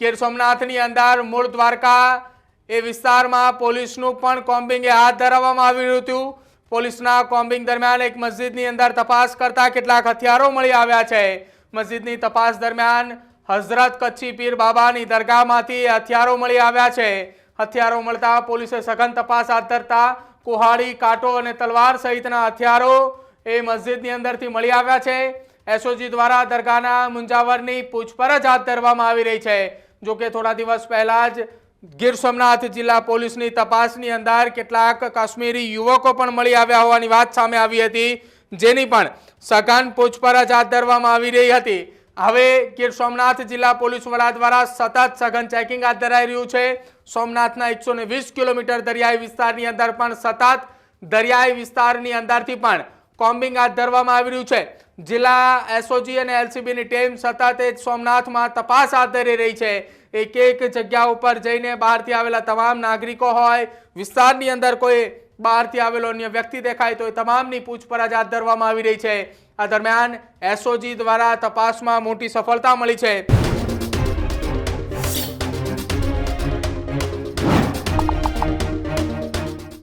ગીર સોમનાથની અંદર મૂળ દ્વારકા એ વિસ્તારમાં પોલીસનું પણ કોમ્બિંગે હાથ ધરવામાં આવ્યું હતું. પોલીસના કોમ્બિંગ દરમિયાન એક મસ્જિદની અંદર તપાસ કરતા કેટલાક હથિયારો મળી આવ્યા છે. મસ્જિદની તપાસ દરમિયાન હઝરત કચ્છી પીર બાબાની દરગાહમાંથી હથિયારો મળી આવ્યા છે. હથિયારો મળતા પોલીસે સઘન તપાસ હાથ ધરતા કુહાડી, કાંટો અને તલવાર સહિતના હથિયારો એ મસ્જિદની અંદરથી મળી આવ્યા છે. એસઓજી દ્વારા દરગાહના મુંજાવરની પૂછપરછ હાથ ધરવામાં આવી રહી છે. જો કે થોડા દિવસ પહેલા જ ગીર સોમનાથ જિલ્લા પોલીસની તપાસની અંદર કેટલાક કાશ્મીરી યુવકો પણ મળી આવ્યા હોવાની વાત સામે આવી હતી, જેની પણ સઘન પૂછપરછ હાથ ધરવામાં આવી રહી હતી. હવે ગીર સોમનાથ જિલ્લા પોલીસ વડા દ્વારા સતત સઘન ચેકિંગ હાથ ધરાઈ રહ્યું છે. સોમનાથના એકસો કિલોમીટર દરિયાઈ વિસ્તારની અંદર પણ સતત દરિયાઈ વિસ્તારની અંદરથી પણ કોમ્બિંગ હાથ ધરવામાં આવી રહ્યું છે. જિલ્લા એસઓજી અને એલસીબીની ટીમ સતત એ સોમનાથમાં તપાસ હાથ ધરી રહી છે. એક એક જગ્યા ઉપર જઈને બહારથી આવેલા તમામ નાગરિકો હોય, વિસ્તારની અંદર કોઈ બહારથી આવેલો અન્ય વ્યક્તિ દેખાય તો એ તમામની પૂછપરછ હાથ ધરવામાં આવી રહી છે. આ દરમિયાન એસઓજી દ્વારા તપાસમાં મોટી સફળતા મળી છે.